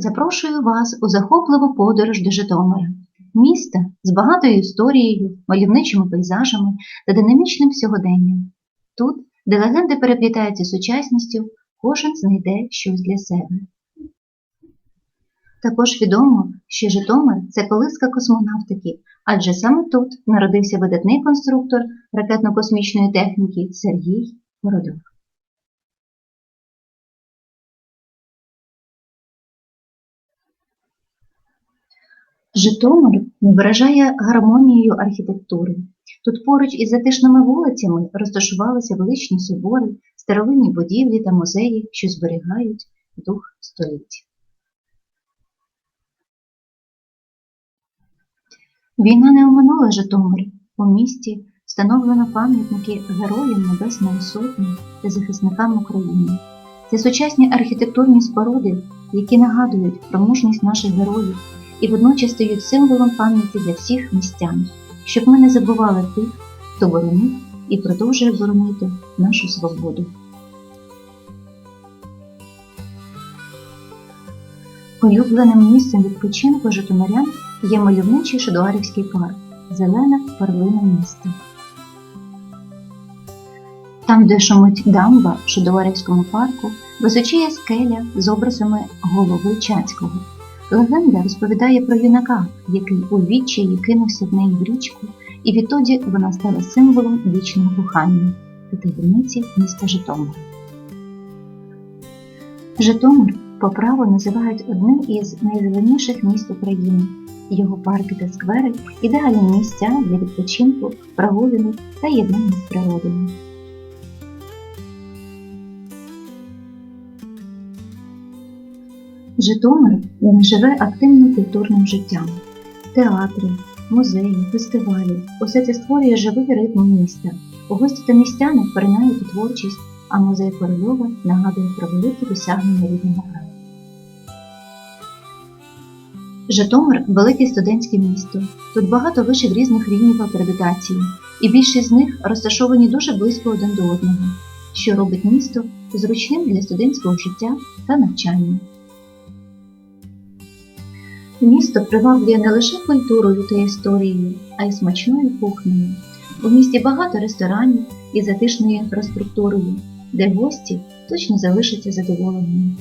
Запрошую вас у захопливу подорож до Житомира, міста з багатою історією, мальовничими пейзажами та динамічним сьогоденням. Тут, де легенди переплітаються сучасністю, кожен знайде щось для себе. Також відомо, що Житомир це колиска космонавтики, адже саме тут народився видатний конструктор ракетно-космічної техніки Сергій Городов. Житомир виражає гармонією архітектури. Тут поруч із затишними вулицями розташувалися величні собори, старовинні будівлі та музеї, що зберігають дух століть. Війна не оминула Житомир. У місті встановлено пам'ятники героям Небесної Сотні та захисникам України. Це сучасні архітектурні споруди, які нагадують про мужність наших героїв і водночас стають символом пам'яті для всіх містян, щоб ми не забували тих, хто боронив і продовжує боронити нашу свободу. Улюбленим місцем відпочинку житомирян є мальовничий Шедуарівський парк, зелена перлина міста. Там, де шумить дамба в Шедуарівському парку, височіє скеля з образами голови Чацького. Легенда розповідає про юнака, який у відчаї кинувся в неї в річку, і відтоді вона стала символом вічного кохання та таємниці міста Житомира. Житомир по праву називають одним із найзеленіших міст України. Його парки та сквери ідеальні місця для відпочинку, прогулянок та єднання з природою. Житомир живе активним культурним життям. Театри, музеї, фестивалі усе це створює живий ритм міста. Гості та містяни поринають у творчість, а музей Корольова нагадує про великі досягнення рідного краю. Житомир велике студентське місто. Тут багато вишів різних рівнів акредитації, і більшість з них розташовані дуже близько один до одного, що робить місто зручним для студентського життя та навчання. Місто приваблює не лише культурою та історією, а й смачною кухнею. У місті багато ресторанів і затишною інфраструктурою, де гості точно залишаться задоволеними.